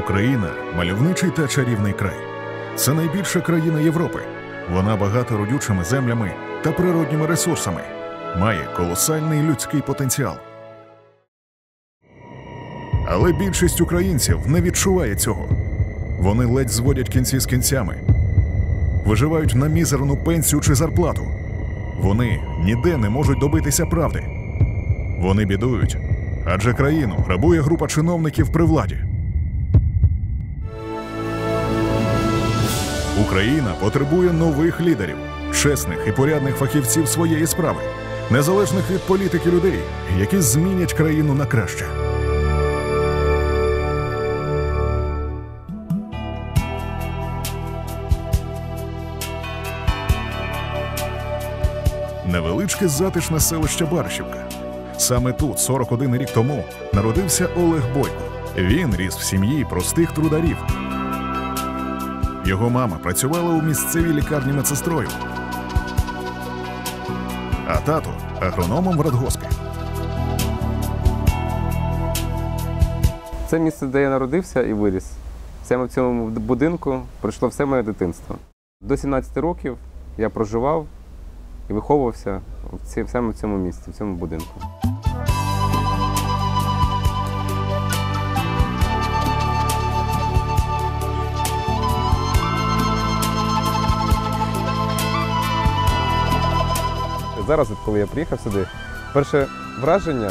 Україна мальовничий та чарівний край. Це найбільша країна Європи. Вона багата родючими землями та природніми ресурсами, має колосальний людський потенціал. Але більшість українців не відчуває цього. Вони ледь зводять кінці з кінцями, виживають на мізерну пенсію чи зарплату. Вони ніде не можуть добитися правди. Вони бідують, адже країну грабує група чиновників при владі. Україна потребує нових лідерів, чесних і порядних фахівців своєї справи, незалежних від політики людей, які змінять країну на краще. Невеличке затишне селище Баршівка. Саме тут, 41 рік тому, народився Олег Бойко. Він ріс в сім'ї простих трударів. Його мама працювала у місцевій лікарні медсестрою, а тато агрономом в радгоспі. Це місце, де я народився і виріс. Саме в цьому будинку пройшло все моє дитинство. До 17 років я проживав і виховувався саме в цьому місці, в цьому будинку. Зараз, коли я приїхав сюди, перше враження,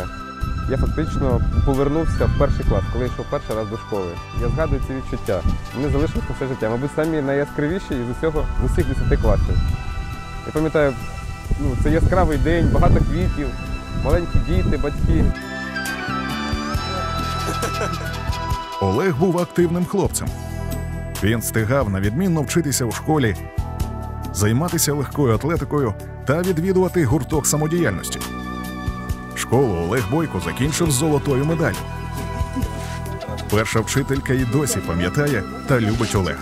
я фактично повернувся в перший клас, коли я йшов перший раз до школи. Я згадую ці відчуття. Вони залишилися все життя. Мабуть, самі найяскравіші із усього з усіх 10 класів. Я пам'ятаю, ну, це яскравий день, багато квітів, маленькі діти, батьки. Олег був активним хлопцем. Він встигав на відмінно вчитися у школі, займатися легкою атлетикою та відвідувати гурток самодіяльності. Школу Олег Бойко закінчив з золотою медаллю. Перша вчителька і досі пам'ятає та любить хороший.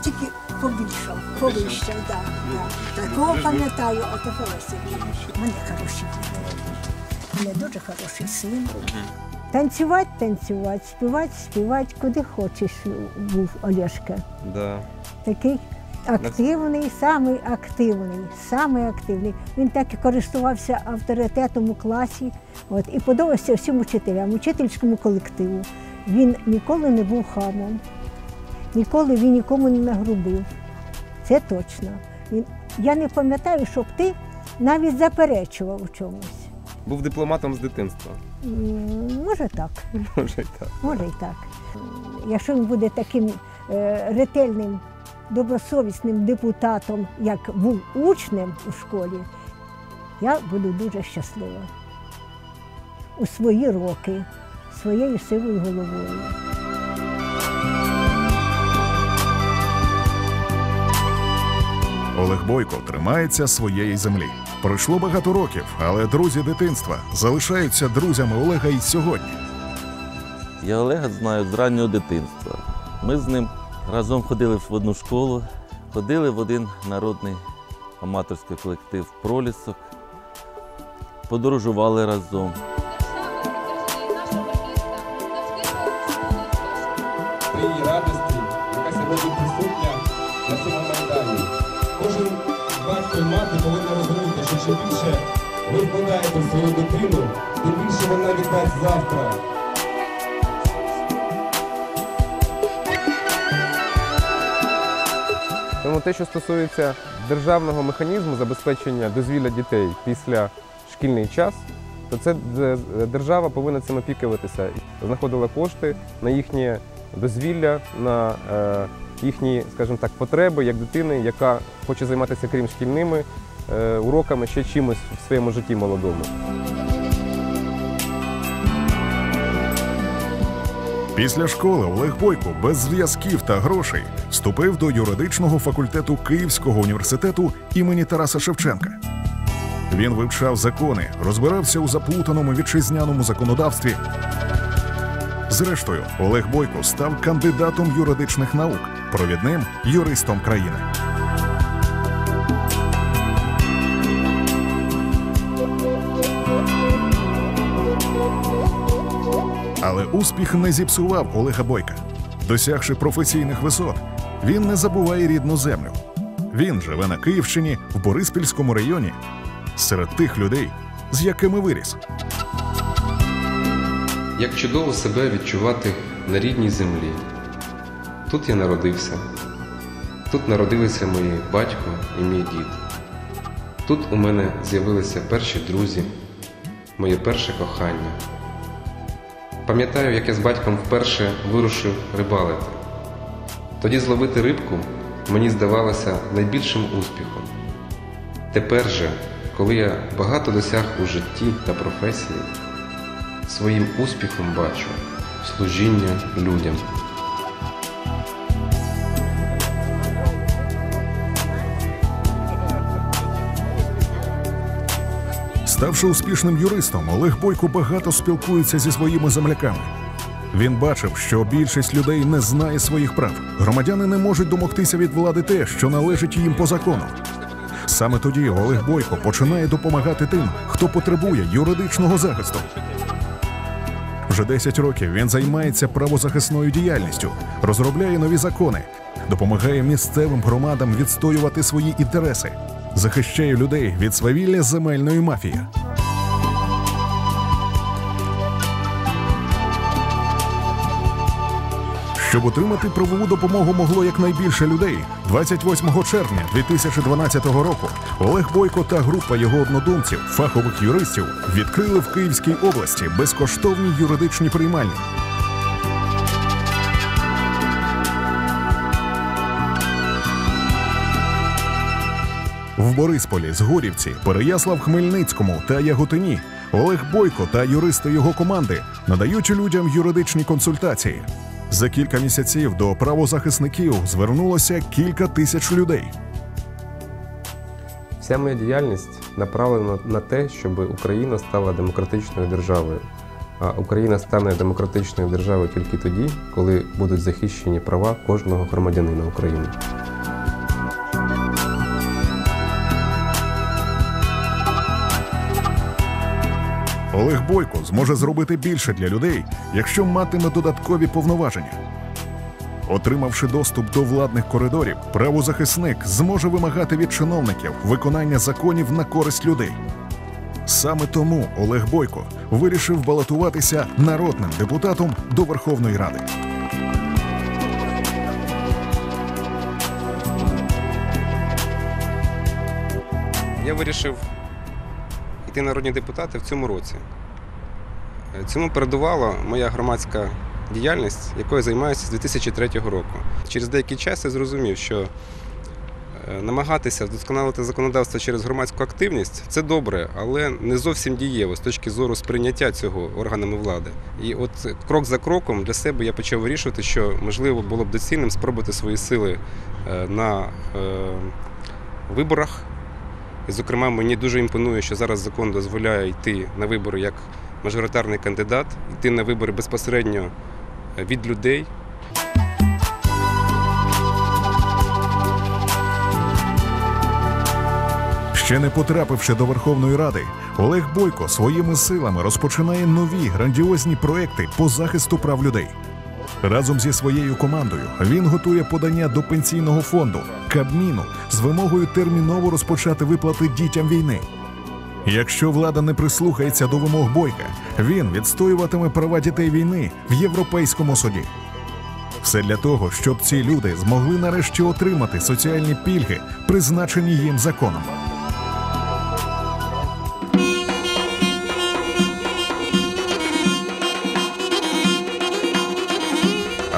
Тільки, побільшав, повищав, так. Такого пам'ятаю, а. У мене хороший був. У мене дуже хороший син. Танцювати, танцювати, співати, співати, куди хочеш був Олешка. Да. Такий активний, самий активний, самий активний. Він так і користувався авторитетом у класі. От, і подобався всім учителям, учительському колективу. Він ніколи не був хамом, ніколи він нікому не нагрубив. Це точно. Він, я не пам'ятаю, щоб ти навіть заперечував у чомусь. Був дипломатом з дитинства. Може так. Може і так. Може і так. Якщо він буде таким е, ретельним, добросовісним депутатом, як був учнем у школі, я буду дуже щаслива у свої роки, своєю сивою головою. Олег Бойко тримається своєї землі. Пройшло багато років, але друзі дитинства залишаються друзями Олега і сьогодні. Я Олега знаю з раннього дитинства. Ми з ним разом ходили в одну школу, ходили в один народний аматорський колектив Пролісок, подорожували разом. радості, яка сьогодні присутня на цьому майдані. Кожен батько і мати повинна розуміти, що чим більше ви вкладаєте в свою дитину, тим більше вона віддасть завтра. Тому те, що стосується державного механізму забезпечення дозвілля дітей після шкільний час, то це держава повинна цим опікуватися. Знаходила кошти на їхнє дозвілля, на е, їхні, скажімо так, потреби як дитини, яка хоче займатися крім шкільними е, уроками ще чимось в своєму житті молодому. Після школи Олег Бойко без зв'язків та грошей вступив до юридичного факультету Київського університету імені Тараса Шевченка. Він вивчав закони, розбирався у заплутаному вітчизняному законодавстві. Зрештою, Олег Бойко став кандидатом юридичних наук, провідним юристом країни. Але успіх не зіпсував Олега Бойка. Досягши професійних висот, він не забуває рідну землю. Він живе на Київщині в Бориспільському районі серед тих людей, з якими виріс. Як чудово себе відчувати на рідній землі. Тут я народився. Тут народилися мої батько і мій дід. Тут у мене з'явилися перші друзі, моє перше кохання. Пам'ятаю, як я з батьком вперше вирушив рибалити. Тоді зловити рибку мені здавалося найбільшим успіхом. Тепер же, коли я багато досяг у житті та професії, своїм успіхом бачу служіння людям. Ставши успішним юристом, Олег Бойко багато спілкується зі своїми земляками. Він бачив, що більшість людей не знає своїх прав. Громадяни не можуть домогтися від влади те, що належить їм по закону. Саме тоді Олег Бойко починає допомагати тим, хто потребує юридичного захисту. Вже 10 років він займається правозахисною діяльністю, розробляє нові закони, допомагає місцевим громадам відстоювати свої інтереси, захищає людей від свавілля земельної мафії. Щоб отримати правову допомогу могло якнайбільше людей, 28 червня 2012 року Олег Бойко та група його однодумців, фахових юристів, відкрили в Київській області безкоштовні юридичні приймальні. В Борисполі, Згорівці, Переяслав Хмельницькому та Яготині Олег Бойко та юристи його команди надають людям юридичні консультації. За кілька місяців до правозахисників звернулося кілька тисяч людей. Вся моя діяльність направлена на те, щоб Україна стала демократичною державою. А Україна стане демократичною державою тільки тоді, коли будуть захищені права кожного громадянина України. Олег Бойко зможе зробити більше для людей, якщо матиме додаткові повноваження. Отримавши доступ до владних коридорів, правозахисник зможе вимагати від чиновників виконання законів на користь людей. Саме тому Олег Бойко вирішив балотуватися народним депутатом до Верховної Ради. Я вирішив йти народні депутати в цьому році. Е, Цьому передувала моя громадська діяльність, якою займаюся з 2003 року. Через деякий час я зрозумів, що е, намагатися вдосконалити законодавство через громадську активність це добре, але не зовсім дієво з точки зору сприйняття цього органами влади. І от крок за кроком для себе я почав вирішувати, що можливо було б доцільним спробувати свої сили е, на виборах. Зокрема, мені дуже імпонує, що зараз закон дозволяє йти на вибори як мажоритарний кандидат, йти на вибори безпосередньо е, від людей. Ще не потрапивши до Верховної Ради, Олег Бойко своїми силами розпочинає нові грандіозні проекти по захисту прав людей. Разом зі своєю командою він готує подання до пенсійного фонду Кабміну з вимогою терміново розпочати виплати дітям війни. Якщо влада не прислухається до вимог Бойка, він відстоюватиме права дітей війни в Європейському суді. Все для того, щоб ці люди змогли нарешті отримати соціальні пільги, призначені їм законом.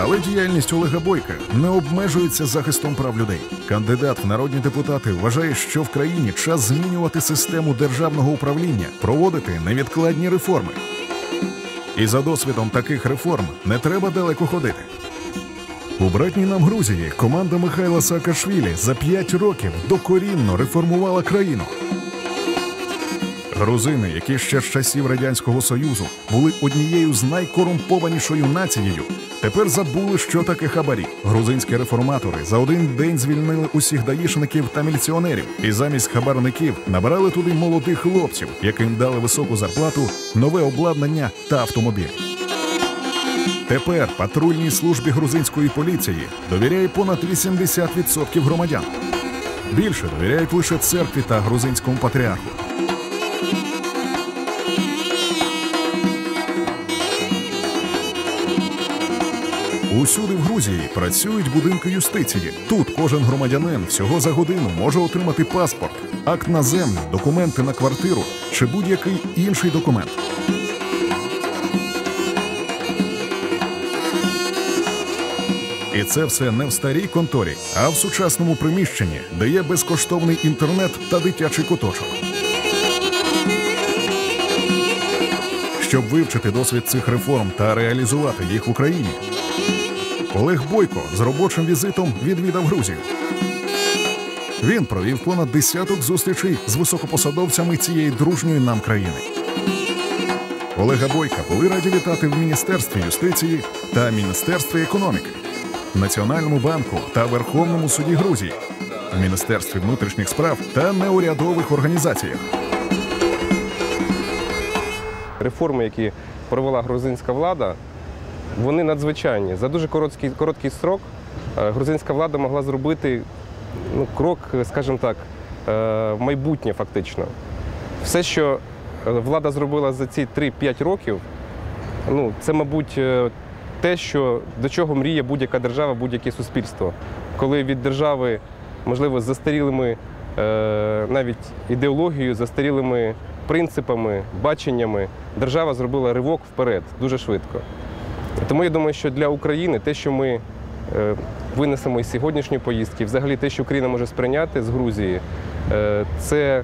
Але діяльність Олега Бойка не обмежується захистом прав людей. Кандидат в народні депутати вважає, що в країні час змінювати систему державного управління, проводити невідкладні реформи. І за досвідом таких реформ не треба далеко ходити. У братній нам Грузії команда Михайла Саакашвілі за п'ять років докорінно реформувала країну. Грузини, які ще з часів Радянського Союзу були однією з найкорумпованішою нацією, тепер забули, що таке хабарі. Грузинські реформатори за один день звільнили усіх даїшників та міліціонерів, і замість хабарників набирали туди молодих хлопців, яким дали високу зарплату, нове обладнання та автомобіль. Тепер патрульній службі грузинської поліції довіряє понад 80% громадян. Більше довіряють лише церкві та грузинському патріарху. Усюди в Грузії працюють будинки юстиції. Тут кожен громадянин всього за годину може отримати паспорт, акт на землю, документи на квартиру чи будь-який інший документ. І це все не в старій конторі, а в сучасному приміщенні, де є безкоштовний інтернет та дитячий куточок. Щоб вивчити досвід цих реформ та реалізувати їх в Україні, Олег Бойко з робочим візитом відвідав Грузію. Він провів понад десяток зустрічей з високопосадовцями цієї дружньої нам країни. Олега Бойка були раді вітати в Міністерстві юстиції та Міністерстві економіки, Національному банку та Верховному суді Грузії, Міністерстві внутрішніх справ та неурядових організаціях. Реформи, які провела грузинська влада, вони надзвичайні. За дуже короткий, короткий строк е, грузинська влада могла зробити ну, крок, скажімо так, е, в майбутнє фактично. Все, що е, влада зробила за ці 3-5 років, ну, це, мабуть, е, те, що, до чого мріє будь-яка держава, будь-яке суспільство. Коли від держави, можливо, з застарілими е, навіть ідеологією, застарілими принципами, баченнями, держава зробила ривок вперед дуже швидко. Тому я думаю, що для України те, що ми е, винесемо із сьогоднішньої поїздки, взагалі те, що Україна може сприйняти з Грузії, е, це,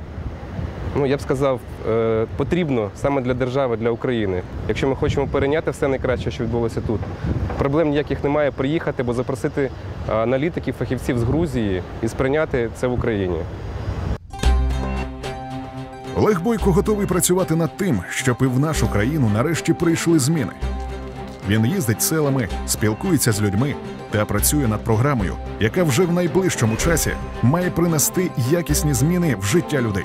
ну я б сказав, е, потрібно саме для держави, для України. Якщо ми хочемо перейняти все найкраще, що відбулося тут, проблем ніяких немає приїхати, бо запросити аналітиків, фахівців з Грузії і сприйняти це в Україні. Олег Бойко готовий працювати над тим, щоб і в нашу країну нарешті прийшли зміни. Він їздить селами, спілкується з людьми та працює над програмою, яка вже в найближчому часі має принести якісні зміни в життя людей.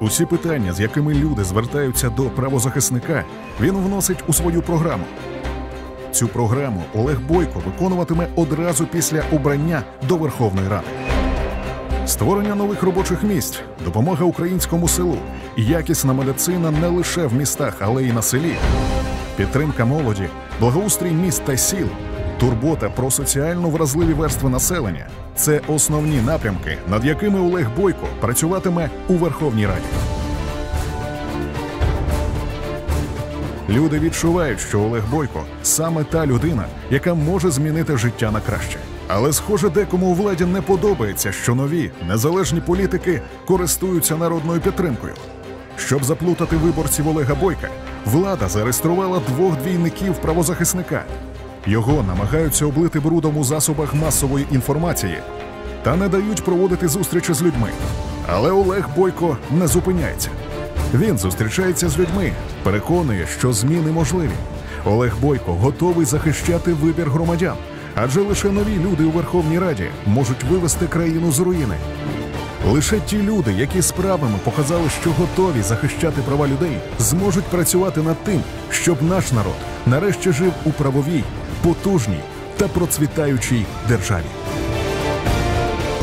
Усі питання, з якими люди звертаються до правозахисника, він вносить у свою програму. Цю програму Олег Бойко виконуватиме одразу після обрання до Верховної Ради. Створення нових робочих місць, допомога українському селу, якісна медицина не лише в містах, але й на селі, підтримка молоді, благоустрій міст та сіл, турбота про соціально вразливі верстви населення це основні напрямки, над якими Олег Бойко працюватиме у Верховній Раді. Люди відчувають, що Олег Бойко саме та людина, яка може змінити життя на краще. Але, схоже, декому у владі не подобається, що нові незалежні політики користуються народною підтримкою. Щоб заплутати виборців Олега Бойка, влада зареєструвала двох двійників правозахисника. Його намагаються облити брудом у засобах масової інформації та не дають проводити зустрічі з людьми. Але Олег Бойко не зупиняється. Він зустрічається з людьми, переконує, що зміни можливі. Олег Бойко готовий захищати вибір громадян, адже лише нові люди у Верховній Раді можуть вивести країну з руїни. Лише ті люди, які справами показали, що готові захищати права людей, зможуть працювати над тим, щоб наш народ нарешті жив у правовій, потужній та процвітаючій державі.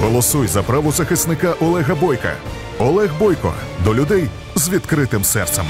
Голосуй за правозахисника Олега Бойка. Олег Бойко до людей з відкритим серцем.